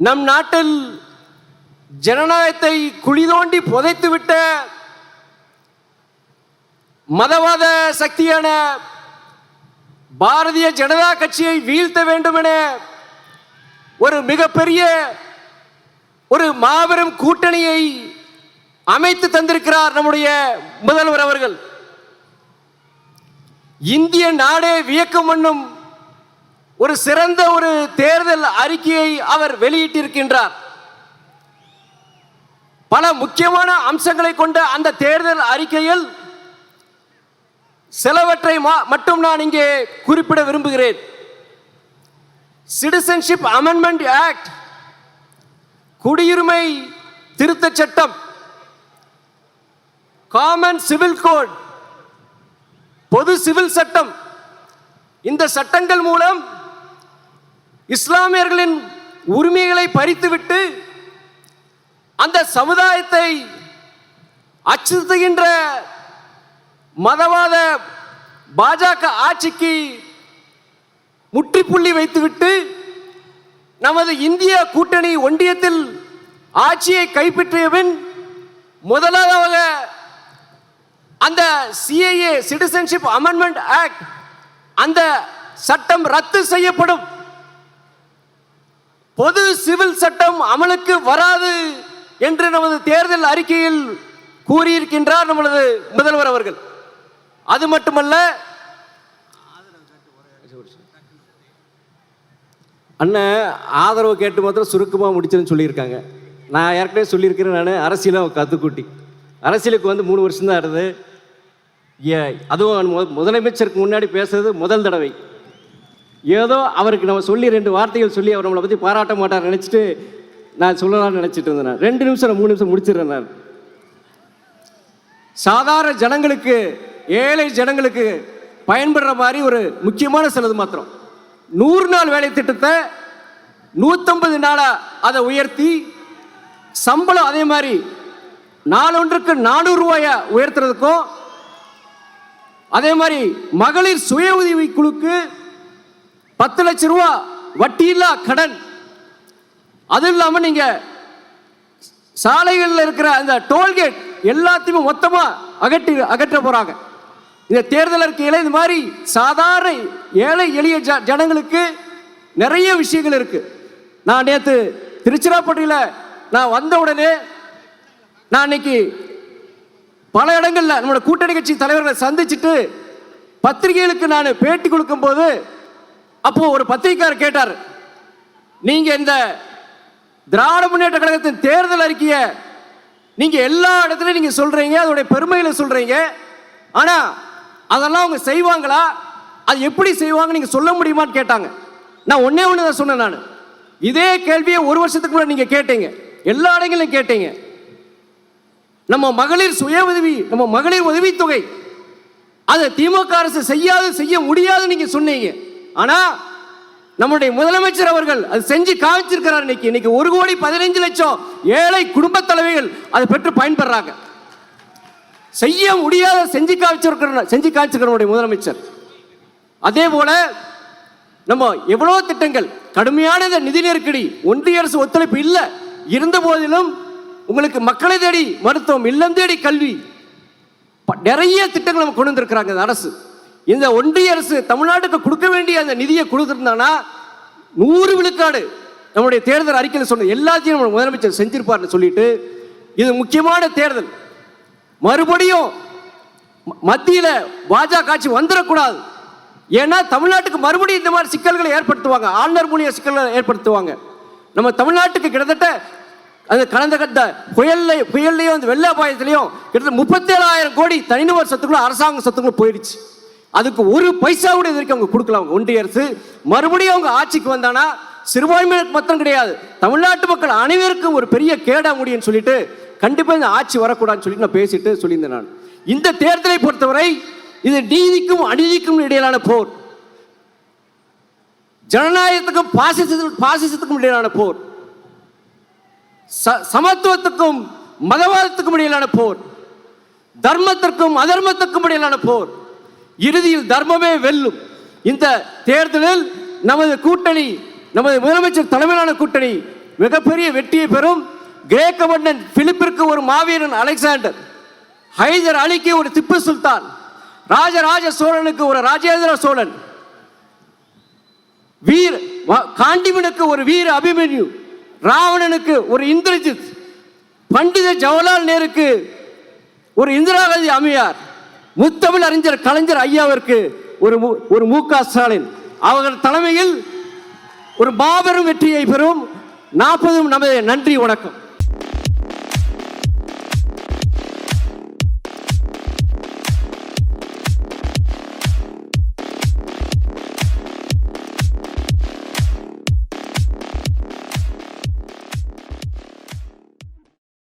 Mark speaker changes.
Speaker 1: நம் நாட்டில் ஜனநாயகத்தை குழி தோண்டி புதைத்துவிட்ட மதவாத சக்தியான பாரதிய ஜனதா கட்சியை வீழ்த்த வேண்டும் என ஒரு மிகப்பெரிய ஒரு மாபெரும் கூட்டணியை அமைத்து தந்திருக்கிறார் நம்முடைய முதல்வர் அவர்கள். இந்திய நாடே வியக்கம் பண்ணும் ஒரு சிறந்த ஒரு தேர்தல் அறிக்கையை அவர் வெளியிட்டிருக்கின்றார். பல முக்கியமான அம்சங்களை கொண்ட அந்த தேர்தல் அறிக்கையில் சிலவற்றை மட்டும் நான் இங்கே குறிப்பிட விரும்புகிறேன். சிட்டிசன்ஷிப் அமெண்ட்மெண்ட் ஆக்ட் குடியுரிமை திருத்த சட்டம் காமன் சிவில் கோட் பொது சிவில் சட்டம் இந்த சட்டங்கள் மூலம் இஸ்லாமியர்களின் உரிமைகளை பறித்துவிட்டு அந்த சமுதாயத்தை அச்சுறுத்துகின்ற மதவாத பாஜக ஆட்சிக்கு முற்றுப்புள்ளி வைத்துவிட்டு நமது இந்திய கூட்டணி ஒன்றியத்தில் ஆட்சியை கைப்பற்றிய பின் முதலாவதாக அந்த சிஏஏ சிட்டிசன்ஷிப் அமெண்ட்மெண்ட் ஆக்ட் அந்த சட்டம் ரத்து செய்யப்படும். பொது சிவில் சட்டம் அமலுக்கு வராது என்று நமது தேர்தல் அறிக்கையில் கூறியிருக்கின்றார் நமது முதல்வர் அவர்கள். அது மட்டுமல்ல அண்ணன் ஆதரவு கேட்டு மாத்திரம் சுருக்கமாக முடிச்சுன்னு சொல்லியிருக்காங்க. நான் ஏற்கனவே சொல்லியிருக்கிறேன் நான் அரசியலும் கத்துக்கூட்டி. அரசியலுக்கு வந்து மூணு வருஷம் தான் ஆடுது ஏ அதுவும் முதலமைச்சருக்கு முன்னாடி பேசுறது முதல் தடவை. ஏதோ அவருக்கு நம்ம சொல்லி ரெண்டு வார்த்தைகள் சொல்லி அவர் நம்மளை பற்றி பாராட்ட மாட்டார் நினச்சிட்டு நான் சொல்லலாம்னு நினச்சிட்டு இருந்தேன் ரெண்டு நிமிஷம் நான் மூணு நிமிஷம் முடிச்சிடுறேன் நான். சாதாரண ஜனங்களுக்கு ஏழை ஜனங்களுக்கு பயன்படுற மாதிரி ஒரு முக்கியமான சிலது மாத்திரம். நூறு நாள் வேலை திட்டத்தை நூற்றம்பது நாளாக அதை உயர்த்தி சம்பளம் அதே மாதிரி நாளொன்றுக்கு நானூறு ரூபாயை உயர்த்துறதுக்கும் அதே மாதிரி மகளிர் சுய உதவி குழுக்கு பத்து லட்சம் ரூபா வட்டியில்லா கடன். அது இல்லாமல் நீங்கள் சாலைகளில் இருக்கிற அந்த டோல்கேட் எல்லாத்தையுமே மொத்தமாக அகற்றி அகற்ற போகிறாங்க இந்த தேர்தல் அறிக்கையில் இந்த மாதிரி சாதாரண ஏழை எளிய ஜ ஜனங்களுக்கு நிறைய விஷயங்கள் இருக்குது நான் நேற்று திருச்சிராப்பட்டியில் நான் வந்த உடனே நான் இன்னைக்கு பல இடங்களில் நம்மளோட கூட்டணி கட்சி தலைவர்களை சந்திச்சுட்டு பத்திரிகைகளுக்கு நான் பேட்டி கொடுக்கும்போது அப்போ ஒரு பத்திரிகையார் கேட்டார் நீங்க இந்த திராவிட முன்னேற்ற கழகத்தின் தேர்தல் அறிக்கையை நீங்க எல்லா இடத்துலையும் நீங்க சொல்றீங்க அதோடைய பெருமையில சொல்றீங்க ஆனா அதெல்லாம் அவங்க செய்வாங்களா? அது எப்படி செய்வாங்க நீங்க சொல்ல முடியுமான்னு கேட்டாங்க. நான் ஒன்னே ஒன்று தான் சொன்னேன் நான். இதே கேள்வியை ஒரு வருஷத்துக்கு முன்னாடி நீங்க கேட்டீங்க. எல்லா இடங்களிலும் கேட்டீங்க. நம்ம மகளிர் சுய உதவி நம்ம மகளிர் உதவித்தொகை அதை திமுக அரசு செய்யாது செய்ய முடியாது நீங்க சொன்னீங்க. ஆனா நம்முடைய முதலமைச்சர் அவர்கள் அது செஞ்சு காமிச்சிருக்கிறார் இன்னைக்கு. இன்னைக்கு ஒரு கோடி பதினைஞ்சு லட்சம் ஏழை குடும்ப தலைவிகள் அதை பெற்று பயன்படுறாங்க செய்ய முடியாத செஞ்சு காமிச்சிருக்கிற செஞ்சு காமிச்சிருக்கிற நம்முடைய முதலமைச்சர். அதே போல நம்ம எவ்வளோ திட்டங்கள் கடுமையான இந்த நிதி நெருக்கடி ஒன்றிய அரசு ஒத்துழைப்பு இல்லை. இருந்த போதிலும் உங்களுக்கு மக்களை தேடி மருத்துவம் இல்லம் தேடி கல்வி ப- நிறைய திட்டங்கள் நம்ம கொண்டு வந்திருக்கிறாங்க அரசு. இந்த ஒன்றிய அரசு தமிழ்நாட்டுக்கு கொடுக்க வேண்டிய அந்த நிதியை கொடுத்துருந்தானா? நூறு விழுக்காடு நம்முடைய தேர்தல் அறிக்கையில் சொன்ன எல்லாத்தையும் நம்ம முதலமைச்சர் செஞ்சிருப்பார்னு சொல்லிட்டு இது முக்கியமான தேர்தல். மறுபடியும் மத்தியில் பாஜக ஆட்சி வந்துடக்கூடாது ஏன்னா தமிழ்நாட்டுக்கு மறுபடியும் இந்த மாதிரி சிக்கல்களை ஏற்படுத்துவாங்க. ஆளுநர் மூலிய சிக்கல்களை ஏற்படுத்துவாங்க. நம்ம தமிழ்நாட்டுக்கு கிட்டத்தட்ட அந்த கடந்த கட்ட புயல்ல புயல்லையும் அந்த வெள்ள அபாயத்திலையும் கிட்டத்தட்ட முப்பத்தேழாயிரம் கோடி தனிநபர் சொத்துக்குள்ள அரசாங்க சொத்துக்குள்ள போயிடுச்சு. அதுக்கு ஒரு பைசா கூட இது வரைக்கும் அவங்க கொடுக்கல. அவங்க ஒன்றிய அரசு. மறுபடியும் அவங்க ஆட்சிக்கு வந்தானா? சிறுபான்மையினருக்கு மொத்தம் கிடையாது. தமிழ்நாட்டு மக்கள் அனைவருக்கும் ஒரு பெரிய கேடா முடியும்னு சொல்லிட்டு கண்டிப்பாக இந்த ஆட்சி வரக்கூடாதுன்னு சொல்லிட்டு நான் பேசிட்டு சொல்லியிருந்தேன் நான். இந்த தேர்தலை பொறுத்தவரை இது நீதிக்கும் அநீதிக்கும் இடையிலான போர். ஜனநாயகத்துக்கும் பாசிசத்துக்கும் பாசிசத்துக்கும் இடையிலான போர். ச- சமத்துவத்துக்கும் மதவாதத்துக்கும் இடையிலான போர். தர்மத்திற்கும் அதர்மத்திற்கும் இடையிலான போர். இறுதியில் தர்மமே வெல்லும். இந்த தேர்தலில் நமது கூட்டணி நமது முதலமைச்சர் தலைமையிலான கூட்டணி மிகப்பெரிய வெற்றியை பெறும். கிரேக்க மன்னன் பிலிப்பிற்கு ஒரு மாவீரன் அலெக்சாண்டர் ஹைதர் அலிக்கு ஒரு திப்பு சுல்தான் ராஜராஜ சோழனுக்கு ஒரு ராஜேந்திர சோழன் வீர காண்டிமனுக்கு ஒரு வீர அபிமன்யு ராவணனுக்கு ஒரு இந்திரஜித் பண்டித ஜவஹர்லால் நேருக்கு ஒரு இந்திரா காந்தி அம்மையார் முத்தமிழ் அறிஞர் கலைஞர் ஐயாவிற்கு ஒரு மு- ஒரு மு க ஸ்டாலின். அவர்கள் தலைமையில் ஒரு மாபெரும் வெற்றியை பெறும். நாற்பதும் நமது நன்றி வணக்கம்.